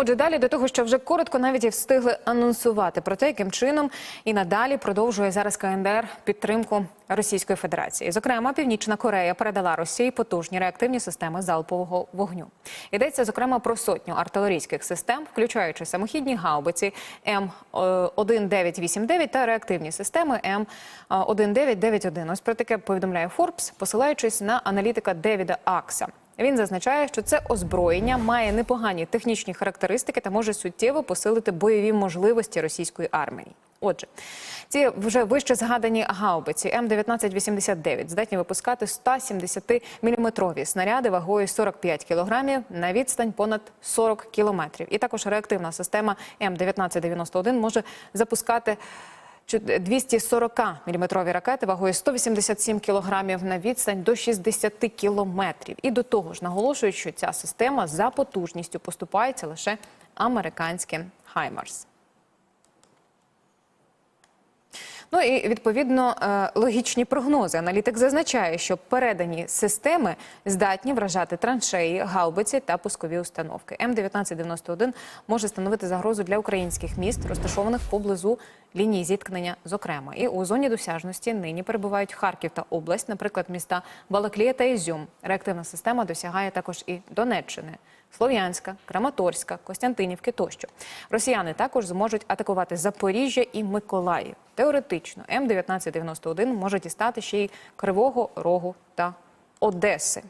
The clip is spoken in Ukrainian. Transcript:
Отже, далі до того, що вже коротко навіть і встигли анонсувати про те, яким чином і надалі продовжує зараз КНДР підтримку Російської Федерації. Зокрема, Північна Корея передала Росії потужні реактивні системи залпового вогню. Йдеться зокрема про сотню артилерійських систем, включаючи самохідні гаубиці М 1989 та реактивні системи М 1991 Ось про таке повідомляє Форбс, посилаючись на аналітика Девіда Акса. Він зазначає, що це озброєння має непогані технічні характеристики та може суттєво посилити бойові можливості російської армії. Отже, ці вже вище згадані гаубиці М1989 здатні випускати 170-мм снаряди вагою 45 кілограмів на відстань понад 40 кілометрів. І також реактивна система М1991 може запускати 240-мм ракети вагою 187 кілограмів на відстань до 60 кілометрів. І до того ж наголошують, що ця система за потужністю поступається лише американським «Хаймарс». Ну і відповідно е, логічні прогнози. Аналітик зазначає, що передані системи здатні вражати траншеї, гаубиці та пускові установки. М1991 може становити загрозу для українських міст, розташованих поблизу лінії зіткнення. Зокрема, і у зоні досяжності нині перебувають Харків та область, наприклад, міста Балаклія та Ізюм. Реактивна система досягає також і Донеччини. Слов'янська, Краматорська, Костянтинівки тощо. Росіяни також зможуть атакувати Запоріжжя і Миколаїв. Теоретично М1991 може дістати ще й Кривого Рогу та Одеси.